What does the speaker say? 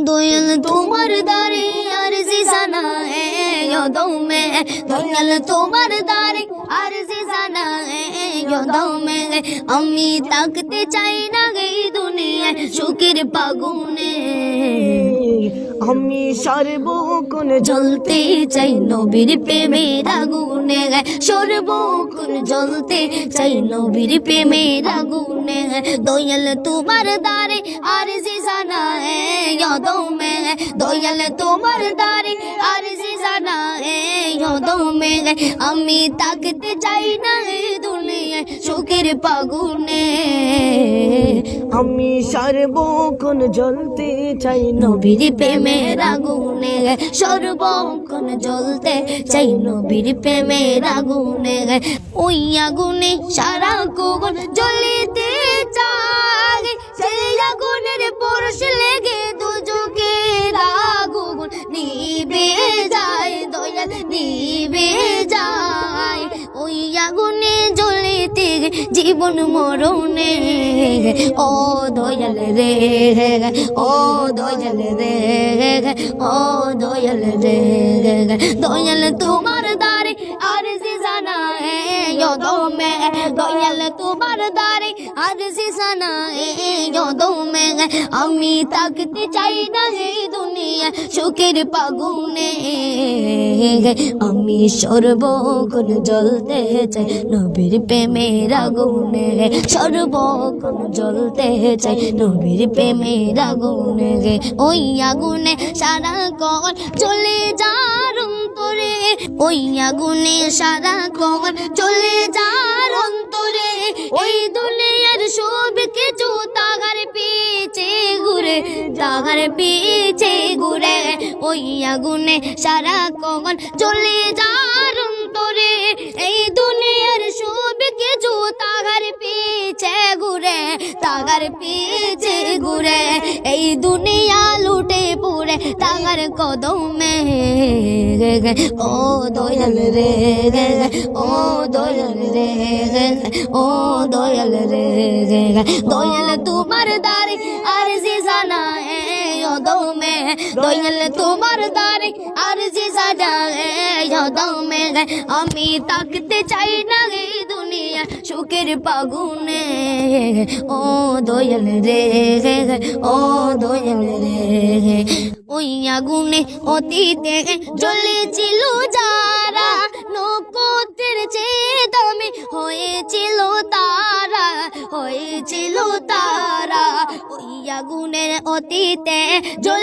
দয়াল তোমার দারে আর জিসানা এ ইয়দৌ মে দয়াল তোমার দারে আর জিসানা এ ইয়দৌ মে আমি তাকতে চাই না এই দুনিয়ায় সুখের পাগুনে আমি সর্বক্ষণ জ্বলতে চাই নবীর প্রেমের আগুনে সর্বক্ষণ জ্বলতে চাই নবীর প্রেমের আগুনে দয়াল তোমার দারে আর দয়াল তোমার দারে আর আমি তাকতে চাই না দুনিয়ায় সুখের পাগুনে। আমি সর্বক্ষণ জ্বলতে চাই নবী নবীর প্রেমের আগুনে সর্বক্ষণ জ্বলতে চাই নবীর প্রেমের আগুনে। ওই আগুনে সারা কোগন জ্বলিতে চাই। নিবে যায়। ওই আগুনে জ্বলিতে জীবন মরণে। ও দয়াল রে, ও দয়াল রে, ও দয়াল রে। দয়াল তোমার দারে আর জানা ইয়দো মে দয়াল তোমার দারে আর ইয়দো মে আমি তাকতে চাই না দুনিয়া সুখের পাগুনে আমি সর্বক্ষণ জ্বলতে চাই নবীর প্রেমের আগুনে সর্বক্ষণ জ্বলতে চাই নবীর প্রেমের আগুনে ওই আগুনে সারা কখন চলে অন্তরে ওই আগুনে সারা কখন চলে যার অন্তরে। ওই দুনিয়ার সব কিছু তাগার পিছে ঘুরে তাগার পিছে ঘুরে। ওই আগুনে সারা কখন চলে যার অন্তরে। এই দুনিয়ার সব কিছু তাগার পিছে ঘুরে তাগার পিছে ঘুরে। এই দুনিয়া লুটে তাগার কদমে ও দয়াল রে ও দয়াল রে ও দয়াল রে দয়াল তোমার দারে আর যে জানা ও দমে দয়াল তোমার দারে আর যে জানা ও দমে আমি তাকতে চাই না সুখের পাগুনে, ও দয়াল রে, ও দয়াল রে। ওই আগুনে অতীতে জ্বলেছিল যারা, নক্ষত্রের চেয়ে দামে হয়েছিল তারা হয়েছিল তারা। ওই আগুনের অতীতে